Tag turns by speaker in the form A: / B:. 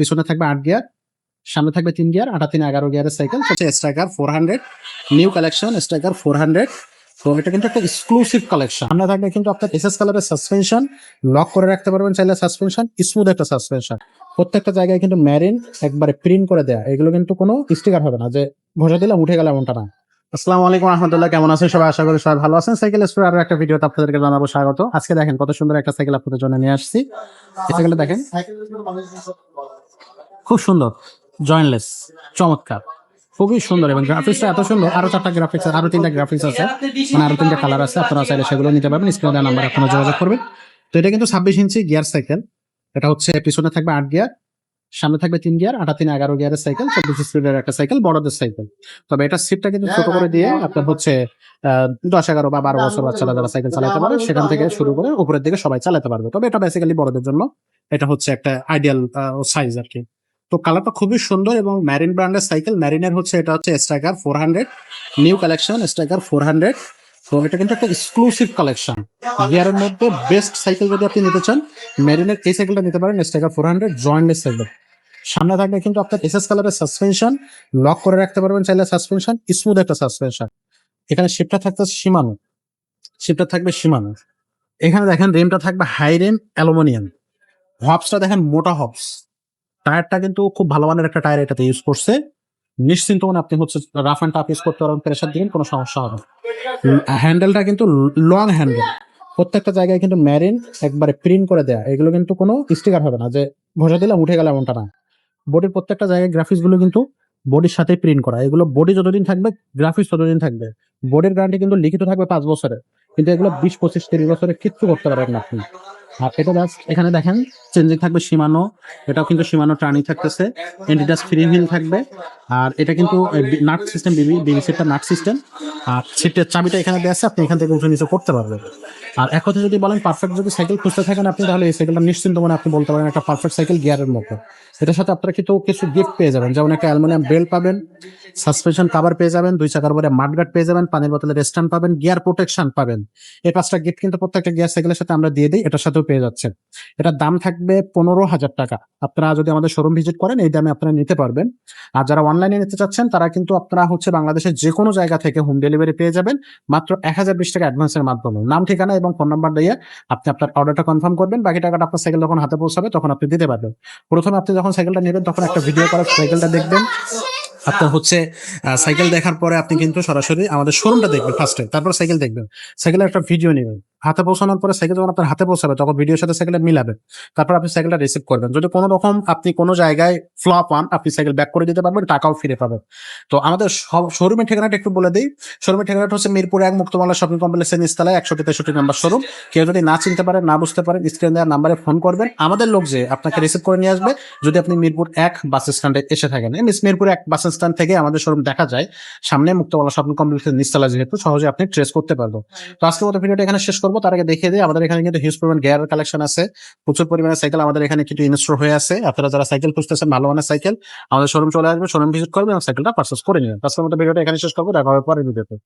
A: পিছনে থাকবে আট গিয়ার, সামনে থাকবে তিন গিয়ার, আটা তিন এগারো গিয়ারের সাইকেল হচ্ছে striker four hundred new collection striker four hundred তো এটা কিন্তু একটা এক্সক্লুসিভ কালেকশন সামনে থাকবে কিন্তু আপনার এসএস কালারের সাসপেনশন লক করে রাখতে পারবেন চাইলে সাসপেনশন স্মুথ একটা সাসপেনশন প্রত্যেকটা জায়গায় কিন্তু ম্যারিন একবারে প্রিন্ট করে দেয়া, এগুলো কিন্তু কোনো স্টিকার হবে না, যে ঘষে দিলে উঠে গেলে এমনটা না। আসসালামু আলাইকুম রহমতুল্লাহ কেমন আছেন? সবাই আশা করি সবাই ভালো আছেন। সাইকেল স্টোর আরও একটা ভিডিওতে আপনাদেরকে জানাব স্বাগত। আজকে দেখেন কত সুন্দর একটা সাইকেল আপনাদের জন্য নিয়ে আসছি। সাইকেলটা দেখেন। খুব সুন্দর জয়েন্টলেস চমৎকার, খুবই সুন্দর এবং গ্রাফিক্সটা এত সুন্দর, আরও চারটা গ্রাফিক্স আরও তিনটা গ্রাফিক্স আছে মানে আরও তিনটা কালার আছে, আপনারা চাইলে সেগুলো নিতে পারবেন স্ক্রিনে নাম্বার আপনারা যোগাযোগ করবেন। তো এটা কিন্তু ছাব্বিশ ইঞ্চি গিয়ার সাইকেল এটা হচ্ছে পিছনে থাকবে আট গিয়ার সামনে থাকবে তিন গিয়ার আটা তিন এগারো গিয়ারের সাইকেল চব্বিশ স্পিডের একটা সাইকেল বড়দের সাইকেল তবে এটা সিটটা কিন্তু ছোট করে দিয়ে আপনার হচ্ছে দশ এগারো বা বারো বছর বাচ্চারা যারা সাইকেল চালাতে পারে, সেখান থেকে শুরু করে উপরের দিকে সবাই চালাতে পারবে। তবে এটা বেসিক্যালি বড়দের জন্য, এটা হচ্ছে একটা আইডিয়াল সাইজ আর কি। তো কালারটা খুবই সুন্দর এবং ম্যারিন ব্র্যান্ডের সাইকেল ম্যারিনের হচ্ছে এটা হচ্ছে striker four hundred new collection striker four hundred তো এটা কিন্তু একটা এক্সক্লুসিভ কালেকশন গিয়ারের মধ্যে বেস্ট সাইকেল যদি আপনি নিতে চান মেরিনের এই সাইকেলটা নিতে পারেন striker four hundred jointless cycle সামনে থাকবে কিন্তু আপনার এসএস কালারের সাসপেনশন লক করে রাখতে পারবেন চাইলে সাসপেনশন স্মুথ একটা সাসপেনশন এখানে শিপটা থাকতে সীমানো শিপটা থাকবে সীমানো এখানে দেখেন রেমটা থাকবে হাই রেম অ্যালুমিনিয়াম হবসটা দেখেন মোটা হবস টায়ারটা কিন্তু খুব ভালো মানের একটা টায়ার এটাতে ইউজ করছে। নিশ্চিন্ত মানে আপনি হচ্ছে রাফ অ্যান্ড টাফ ইউজ করতে পারবেন প্রেশার দিবেন, কোনো সমস্যা হবে হ্যান্ডেলটা কিন্তু লং হ্যান্ডেল প্রত্যেকটা জায়গায় কিন্তু ম্যারিন একবারে প্রিন্ট করে দেয়া। এগুলো কিন্তু কোনো স্টিকার হবে না যে ঘষে দিলে উঠে গেলে এমনটা না। বডির প্রত্যেকটা জায়গায় গ্রাফিক্সগুলো কিন্তু বডির সাথে প্রিন্ট করা। এগুলো বডি যতদিন থাকবে গ্রাফিক্স ততদিন থাকবে। বডির গ্যারান্টি কিন্তু লিখিত থাকবে পাঁচ বছরে। কিন্তু এগুলো বিশ পঁচিশ তিরিশ বছরে কিচ্ছু করতে পারবেন আপনি। আর এটা জাস্ট এখানে দেখেন চেঞ্জিং থাকবে সীমানো এটাও কিন্তু সীমানো টার্নিং থাকতেছে এন্টিটাস ফ্রি হিল থাকবে। আর এটা কিন্তু নাট সিস্টেম বিবি বিবিসিটা নাট সিস্টেম আর সিটের চাবিটা এখানে দেওয়া আছে, আপনি এখান থেকে উঠে নিচে করতে পারবেন। আর এক কথা যদি বলেন পারফেক্ট যদি সাইকেল খুঁজতে থাকেন আপনি, তাহলে এই সাইকেলটা নিশ্চিন্ত মানে আপনি বলতে পারেন একটা পারফেক্ট সাইকেল গিয়ারের মতো। এটার সাথে আপনারা কিন্তু কিছু গিফট পেয়ে যাবেন। যেমন একটা অ্যালুমিনিয়াম বেল্ট পাবেন সাসপেনশন কাভার পেয়ে যাবেন, দুই চাকার পরে মাঠগার্ড পেয়ে যাবেন, পানির বোতলের স্ট্যান্ড পাবেন গিয়ার প্রোটেকশন পাবেন। এই পাঁচটা গিফট কিন্তু প্রত্যেকটা গিয়ার সাইকেলের সাথে আমরা দিয়ে দিই, এটার সাথেও পেয়ে যাচ্ছেন। এটার দাম থাকবে পনেরো হাজার টাকা। আপনারা যদি আমাদের শোরুম ভিজিট করেন, এই দামে আপনারা নিতে পারবেন। আর যারা অনলাইনে নিতে চাচ্ছেন, তারা কিন্তু আপনারা হচ্ছে বাংলাদেশের যে কোনো জায়গা থেকে হোম ডেলিভারি পেয়ে যাবেন। মাত্র এক হাজার বিশ টাকা অ্যাডভান্সের মাধ্যমে। নাম, ঠিকানা এবং ফোন নাম্বার দিয়ে আপনি আপনার অর্ডারটা কনফার্ম করবেন। বাকি টাকাটা আপনার সাইকেল যখন হাতে পৌঁছাবে, তখন আপনি দিতে পারবেন। প্রথমে আপনি যখন সাইকেলটা নেবেন, তখন একটা ভিডিও করে সাইকেলটা দেখবেন। আপনার হচ্ছে সাইকেল দেখার পরে আপনি কিন্তু সরাসরি আমাদের শোরুমটা দেখবেন ফার্স্টে তারপর সাইকেল দেখবেন। সাইকেলের একটা ভিডিও নেবেন। হাতে পৌঁছানোর পরে সাইকেল যখন আপনার হাতে পৌঁছাবে, তখন ভিডিওর সাথে সাইকেলটা মিলাবেন তারপর আপনি সাইকেলটা রিসিভ করবেন। যদি কোনো রকম আপনি কোনো জায়গায় ফ্লপ পান আপনি সাইকেল ব্যাক করে দিতে পারবেন, টাকাও ফিরে পাবেন। তো আমাদের শোরুমের ঠিকানাটা একটু বলে দিই। শোরুমের ঠিকানাটা হচ্ছে মিরপুর এক মুক্তমালা শপিং কমপ্লেক্সের নিচতলায় একশো তেষট্টি নাম্বার শোরুম কেউ যদি না চিনতে পারেন না বুঝতে পারেন স্ক্রিন দেওয়ার নাম্বারে ফোন করবেন। আমাদের লোক যে আপনাকে রিসিভ করে নিয়ে আসবে, যদি আপনি মিরপুর এক বাস স্ট্যান্ডে এসে থাকেন। মিস মিরপুর এক বাস স্ট্যান্ড থেকে আমাদের শোরুম দেখা যায়। সামনে মুক্তমালা শপিং কমপ্লেক্সের নিচতলা যেহেতু, সহজে আপনি ট্রেস করতে পারব তো আজকের মতো ভিডিওটা এখানে শেষ করব, তার আগে দেখিয়ে দিই, আমাদের এখানে কিন্তু হিউজ পরিমাণ গিয়ার কালেকশন আছে। প্রচুর পরিমাণে সাইকেল আমাদের এখানে কিন্তু ইনস্টল হয়ে আছে। আপনারা যারা সাইকেল খুঁজতেছেন, ভালো মানের সাইকেল আমাদের শোরুম চলে আসবে শোরুম ভিজিট করবেন সাইকেলটা পার্সেস করে নেবেন। আজকের মতো ভিডিওটা এখানে শেষ করব, দেখা হবে পরের ভিডিওতে।